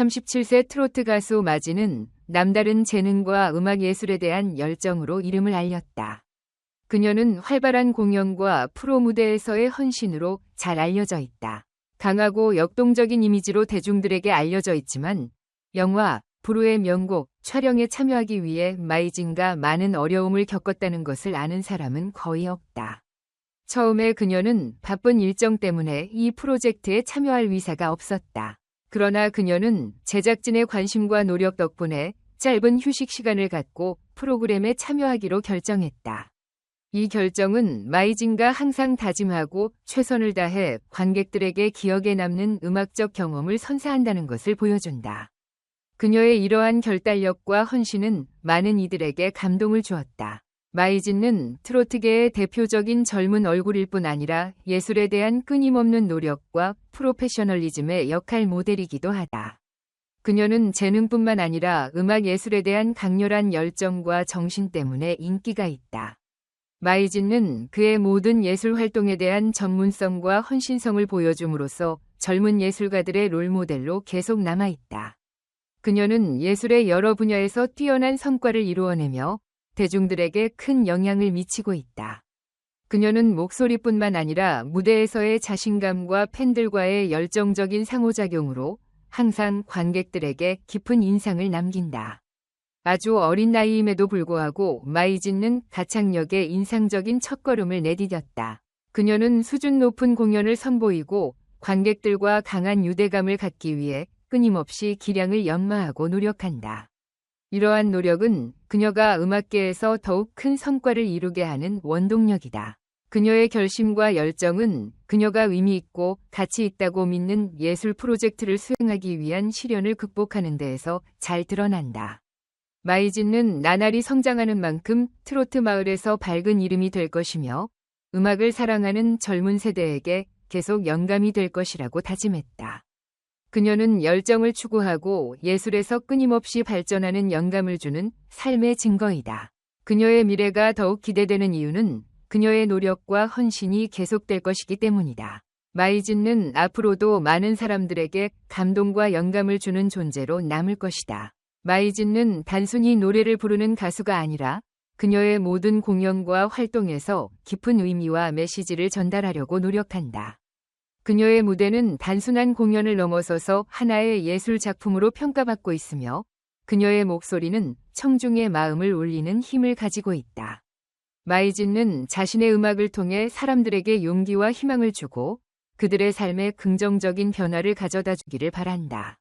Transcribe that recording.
37세 트로트 가수 마지는 남다른 재능과 음악 예술에 대한 열정으로 이름을 알렸다. 그녀는 활발한 공연과 프로 무대에서의 헌신으로 잘 알려져 있다. 강하고 역동적인 이미지로 대중들에게 알려져 있지만 영화 브루의 명곡 촬영에 참여하기 위해 마이진과 많은 어려움을 겪었다는 것을 아는 사람은 거의 없다. 처음에 그녀는 바쁜 일정 때문에 이 프로젝트에 참여할 위사가 없었다. 그러나 그녀는 제작진의 관심과 노력 덕분에 짧은 휴식 시간을 갖고 프로그램에 참여하기로 결정했다. 이 결정은 마이진가 항상 다짐하고 최선을 다해 관객들에게 기억에 남는 음악적 경험을 선사한다는 것을 보여준다. 그녀의 이러한 결단력과 헌신은 많은 이들에게 감동을 주었다. 마이진은 트로트계의 대표적인 젊은 얼굴일 뿐 아니라 예술에 대한 끊임없는 노력과 프로페셔널리즘의 역할 모델이기도 하다. 그녀는 재능뿐만 아니라 음악 예술에 대한 강렬한 열정과 정신 때문에 인기가 있다. 마이진은 그의 모든 예술 활동에 대한 전문성과 헌신성을 보여줌으로써 젊은 예술가들의 롤모델로 계속 남아있다. 그녀는 예술의 여러 분야에서 뛰어난 성과를 이루어내며 대중들에게 큰 영향을 미치고 있다. 그녀는 목소리뿐만 아니라 무대에서의 자신감과 팬들과의 열정적인 상호작용으로 항상 관객들에게 깊은 인상을 남긴다. 아주 어린 나이임에도 불구하고 마이진는 가창력에 인상적인 첫걸음을 내디뎠다. 그녀는 수준 높은 공연을 선보이고 관객들과 강한 유대감을 갖기 위해 끊임없이 기량을 연마하고 노력한다. 이러한 노력은 그녀가 음악계에서 더욱 큰 성과를 이루게 하는 원동력이다. 그녀의 결심과 열정은 그녀가 의미 있고 가치 있다고 믿는 예술 프로젝트를 수행하기 위한 시련을 극복하는 데에서 잘 드러난다. 마이진은 나날이 성장하는 만큼 트로트 마을에서 밝은 이름이 될 것이며 음악을 사랑하는 젊은 세대에게 계속 영감이 될 것이라고 다짐했다. 그녀는 열정을 추구하고 예술에서 끊임없이 발전하는 영감을 주는 삶의 증거이다. 그녀의 미래가 더욱 기대되는 이유는 그녀의 노력과 헌신이 계속될 것이기 때문이다. 마이진는 앞으로도 많은 사람들에게 감동과 영감을 주는 존재로 남을 것이다. 마이진는 단순히 노래를 부르는 가수가 아니라 그녀의 모든 공연과 활동에서 깊은 의미와 메시지를 전달하려고 노력한다. 그녀의 무대는 단순한 공연을 넘어서서 하나의 예술 작품으로 평가받고 있으며 그녀의 목소리는 청중의 마음을 울리는 힘을 가지고 있다. 마이진는 자신의 음악을 통해 사람들에게 용기와 희망을 주고 그들의 삶에 긍정적인 변화를 가져다 주기를 바란다.